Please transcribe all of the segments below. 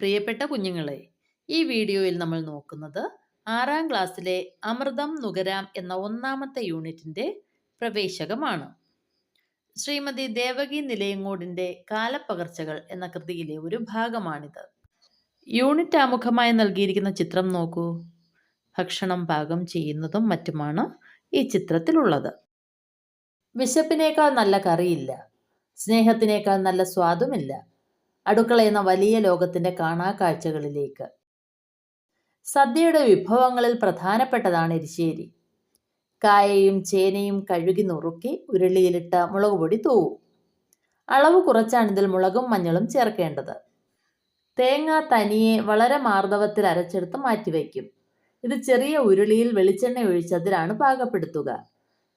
പ്രിയപ്പെട്ട കുഞ്ഞുങ്ങളെ ഈ വീഡിയോയിൽ നമ്മൾ നോക്കുന്നത് ആറാം ക്ലാസ്സിലെ അമൃതം നുകരാം എന്ന ഒന്നാമത്തെ യൂണിറ്റിന്റെ പ്രവേശകമാണ്. ശ്രീമതി ദേവകി നിലയങ്ങോടിന്റെ കാലപ്പകർച്ചകൾ എന്ന കൃതിയിലെ ഒരു ഭാഗമാണിത്. യൂണിറ്റ് ആമുഖമായി നൽകിയിരിക്കുന്ന ചിത്രം നോക്കൂ. ഭക്ഷണം പാകം ചെയ്യുന്നതും മറ്റുമാണ് ഈ ചിത്രത്തിലുള്ളത്. വിശപ്പിനേക്കാൾ നല്ല കറിയില്ല. സ്നേഹത്തിനേക്കാൾ നല്ല സ്വാദുമില്ല. അടുക്കള എന്ന വലിയ ലോകത്തിന്റെ കാണാക്കാഴ്ചകളിലേക്ക്. സദ്യയുടെ വിഭവങ്ങളിൽ പ്രധാനപ്പെട്ടതാണ് എരിശ്ശേരി. കായയും ചേനയും കഴുകി നുറുക്കി ഉരുളിയിലിട്ട് മുളക് പൊടി തൂവും. അളവ് കുറച്ചാണ് ഇതിൽ മുളകും മഞ്ഞളും ചേർക്കേണ്ടത്. തേങ്ങ തനിയെ വളരെ മാർദ്ദവത്തിൽ അരച്ചെടുത്ത് മാറ്റിവെക്കും. ഇത് ചെറിയ ഉരുളിയിൽ വെളിച്ചെണ്ണ ഒഴിച്ചതിലാണ് പാകപ്പെടുത്തുക.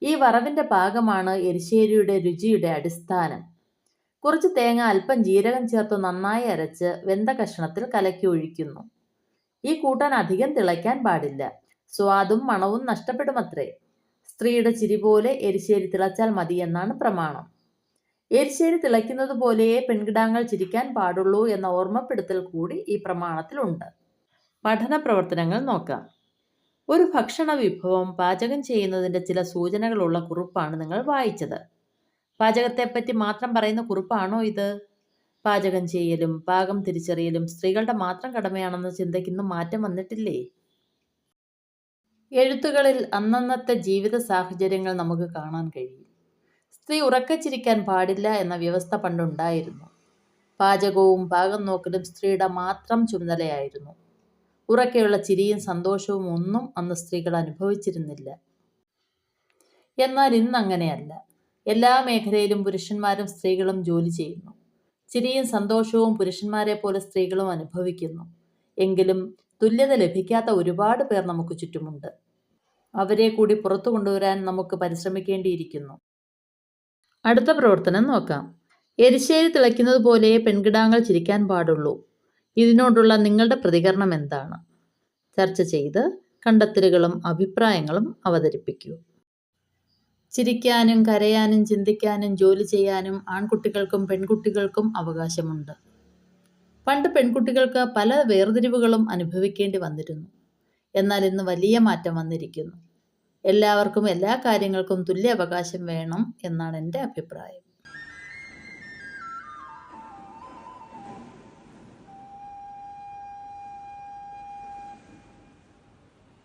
ഈ വറവിന്റെ പാകമാണ് എരിശ്ശേരിയുടെ രുചിയുടെ അടിസ്ഥാനം. കുറച്ച് തേങ്ങ അല്പം ജീരകം ചേർത്ത് നന്നായി അരച്ച് വെന്ത കഷ്ണത്തിൽ കലക്കി ഒഴിക്കുന്നു. ഈ കൂട്ടൻ അധികം തിളയ്ക്കാൻ പാടില്ല. സ്വാദും മണവും നഷ്ടപ്പെടുമത്രേ. സ്ത്രീയുടെ ചിരി പോലെ എരിശ്ശേരി തിളച്ചാൽ മതി എന്നാണ് പ്രമാണം. എരിശ്ശേരി തിളയ്ക്കുന്നത് പോലെയേ പെൺകിടാങ്ങൾ ചിരിക്കാൻ പാടുള്ളൂ എന്ന ഓർമ്മപ്പെടുത്തൽ കൂടി ഈ പ്രമാണത്തിലുണ്ട്. പഠന പ്രവർത്തനങ്ങൾ നോക്കാം. ഒരു ഭക്ഷണ വിഭവം പാചകം ചെയ്യുന്നതിന്റെ ചില സൂചനകളുള്ള കുറിപ്പാണ് നിങ്ങൾ വായിച്ചത്. പാചകത്തെപ്പറ്റി മാത്രം പറയുന്ന കുറിപ്പാണോ ഇത്? പാചകം ചെയ്യലും പാകം തിരിച്ചറിയലും സ്ത്രീകളുടെ മാത്രം കടമയാണെന്ന ചിന്തയ്ക്ക് മാറ്റം വന്നിട്ടില്ലേ? എഴുത്തുകളിൽ അന്നന്നത്തെ ജീവിത സാഹചര്യങ്ങൾ നമുക്ക് കാണാൻ കഴിയും. സ്ത്രീ ഉറക്കച്ചിരിക്കാൻ പാടില്ല എന്ന വ്യവസ്ഥ പണ്ടുണ്ടായിരുന്നു. പാചകവും പാകം നോക്കലും സ്ത്രീയുടെ മാത്രം ചുമതലയായിരുന്നു. ഉറക്കെയുള്ള ചിരിയും സന്തോഷവും ഒന്നും അന്ന് സ്ത്രീകൾ അനുഭവിച്ചിരുന്നില്ല. എന്നാൽ ഇന്ന് അങ്ങനെയല്ല. എല്ലാ മേഖലയിലും പുരുഷന്മാരും സ്ത്രീകളും ജോലി ചെയ്യുന്നു. ചിരിയും സന്തോഷവും പുരുഷന്മാരെ പോലെ സ്ത്രീകളും അനുഭവിക്കുന്നു. എങ്കിലും തുല്യത ലഭിക്കാത്ത ഒരുപാട് പേർ നമുക്ക് ചുറ്റുമുണ്ട്. അവരെ കൂടി പുറത്തു കൊണ്ടുവരാൻ നമുക്ക് പരിശ്രമിക്കേണ്ടിയിരിക്കുന്നു. അടുത്ത പ്രവർത്തനം നോക്കാം. എരിശ്ശേരി തിളയ്ക്കുന്നത് പോലെ പെൺകിടാങ്ങൾ ചിരിക്കാൻ പാടുള്ളൂ. ഇതിനോടുള്ള നിങ്ങളുടെ പ്രതികരണം എന്താണ്? ചർച്ച ചെയ്ത് കണ്ടെത്തലുകളും അഭിപ്രായങ്ങളും അവതരിപ്പിക്കൂ. ചിരിക്കാനും കരയാനും ചിന്തിക്കാനും ജോലി ചെയ്യാനും ആൺകുട്ടികൾക്കും പെൺകുട്ടികൾക്കും അവകാശമുണ്ട്. പണ്ട് പെൺകുട്ടികൾക്ക് പല വേർതിരിവുകളും അനുഭവിക്കേണ്ടി വന്നിരുന്നു. എന്നാൽ ഇന്ന് വലിയ മാറ്റം വന്നിരിക്കുന്നു. എല്ലാവർക്കും എല്ലാ കാര്യങ്ങൾക്കും തുല്യ അവകാശം വേണം എന്നാണ് എന്റെ അഭിപ്രായം.